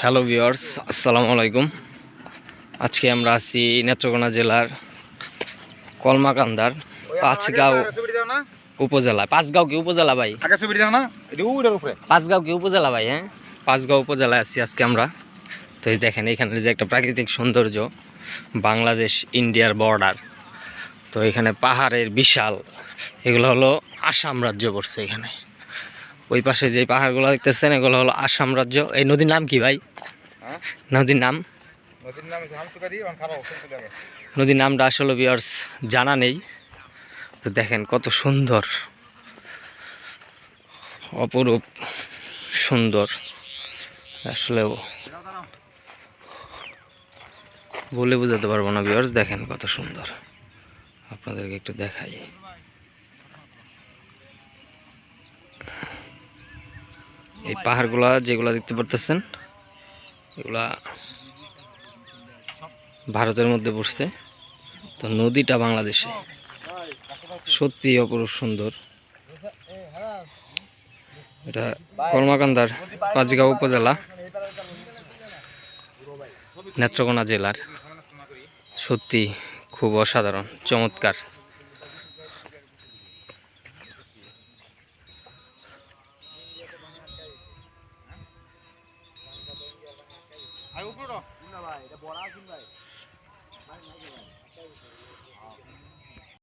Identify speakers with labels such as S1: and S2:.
S1: Hello viewers আসসালামু আলাইকুম আজকে আমরা আছি নেত্রকোনা জেলার কলমাকান্দার পাঁচগাঁও উপজেলা পাঁচগাঁও কি উপজেলা ভাই? পাঁচগাঁও কি উপজেলা ভাই হ্যাঁ? পাঁচগাঁও উপজেলায় আছি আজকে আমরা। তো এই দেখেন এখানে যে একটা প্রাকৃতিক সৌন্দর্য বাংলাদেশ ইন্ডিয়ার বর্ডার তো এখানে পাহাড়ের বিশাল এগুলো হলো আসাম রাজ্য পড়ছে এখানে। ওই পাশে যে পাহাড়গুলো দেখতেছেন এগুলো হলো আসাম রাজ্য। এই নদীর নাম কি ভাই?
S2: হ্যাঁ?
S1: নদীর নাম?
S2: নদীর
S1: নামটা আসলে বিয়ার্স জানা নেই। তো দেখেন কত সুন্দর অপরূপ সুন্দর। আসলে বলে বোঝাতে পারব না বিয়ার্স দেখেন কত সুন্দর। আপনাদেরকে একটু দেখাই। এই পাহাড়গুলা যেগুলা দেখতে পারতেছেন, এগুলা ভারতের মধ্যে পড়ছে। তো নদীটা বাংলাদেশে। সত্যি অপরূপ সুন্দর। এটা কর্মাকান্দার পাঁচগাঁও উপজেলা, নেত্রকোনা জেলার। সত্যি খুব অসাধারণ, চমৎকার।
S2: આવ્યો ઉપડો ભાઈ બોલાવ ભાઈ